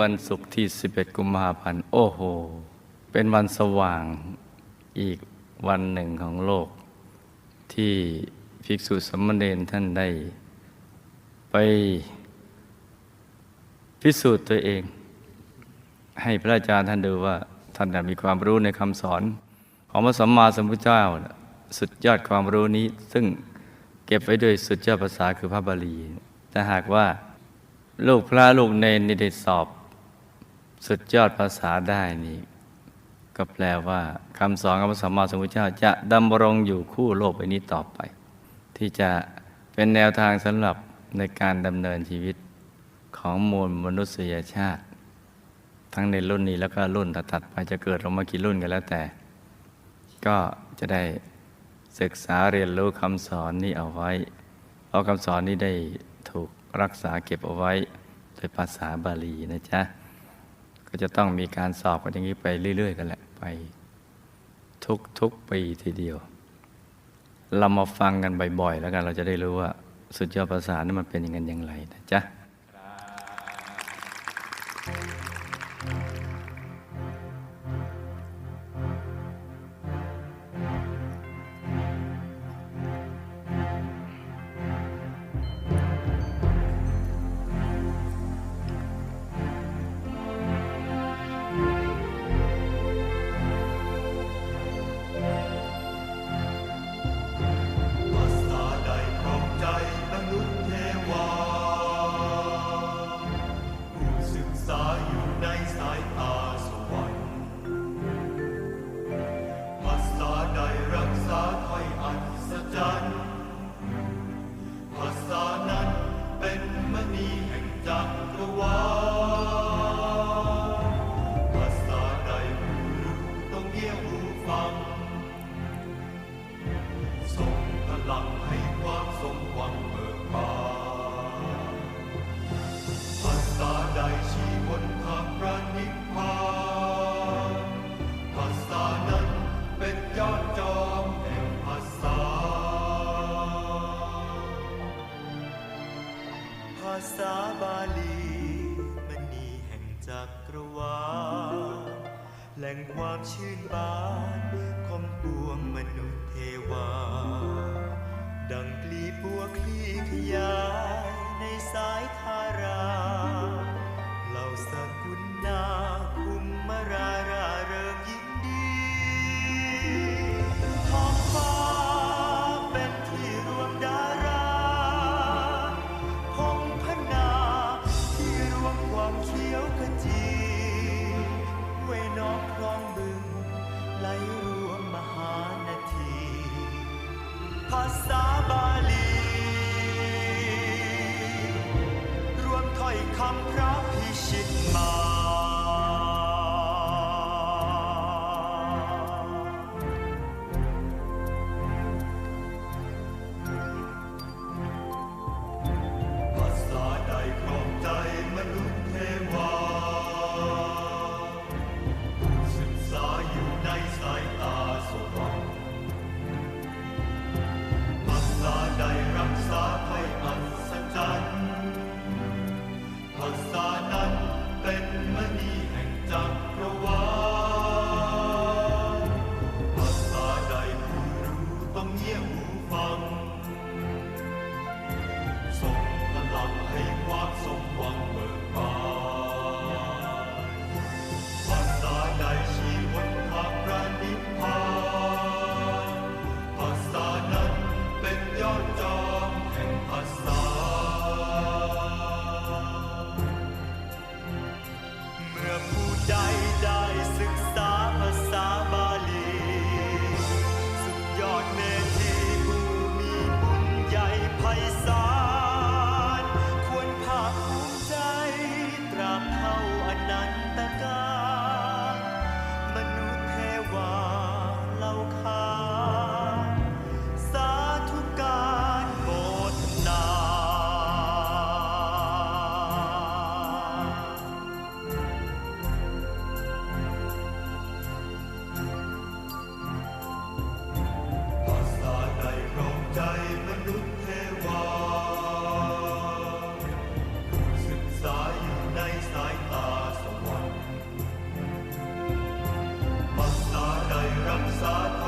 วันศุกร์ที่ 11 กุมภาพันธ์ โอ้โห เป็นวันสว่างอีกวันหนึ่งของโลก ที่ภิกษุสมณเณรท่านได้ ไปพิสูจน์ตัวเอง ให้พระอาจารย์ท่านดูว่าท่านมีความรู้ในคำสอน ของพระสัมมาสัมพุทธเจ้า สุดยอดความรู้นี้ ซึ่งเก็บไว้ด้วยสุดยอดภาษาคือพระบาลีแต่หากว่าลูกพระลูกเนนนี่ได้สอบ สุดยอดภาษาได้นี่ก็แปลว่าคำสอนของพระสัมมาสัมพุทธเจ้า จะดำรงอยู่คู่โลกใบนี้ต่อไป ที่จะเป็นแนวทางสำหรับในการดำเนินชีวิตของมวลมนุษยชาติ ทั้งในรุ่นนี้แล้วก็รุ่นถัดๆไปจะเกิดออกมากี่รุ่นกันแล้วแต่ ก็จะได้ศึกษาเรียนรู้คำสอนนี้เอาไว้เพราะคำสอนนี้ได้ถูกรักษาเก็บเอาไว้โดยภาษาบาลีนะจ๊ะ ก็จะต้องมีการสอบกันอย่างนี้ไปเรื่อย ๆ กันแหละไปทุกทุกปีทีเดียว เรามาฟังกันบ่อยๆ แล้วกันเราจะได้รู้ว่า สุดยอดภาษานั้นมันเป็นอย่างนั้นอย่างไรนะจ๊ะ ลังให้ความสมหวังเบิกบานภาษาใดชี้บนทางพระนิพพานภาษานั้นเป็นยอดจอมแห่งภาษา ภาษาบาลีมณีแห่งจักรวาลแหล่งความชื่นบานของปวงมนุษย์เทวา ดังกลีบัวคลี่ขยายในสายทาราเหล่าสกุลนาคุมมาราราเริงยินดีท้องฟ้าเป็นที่รวมดาราพงพนาที่รวมความเขียวขจีเวยนองคลองบึงไหลรวมมหานาทีภาษา คำพระพิชิตมา side.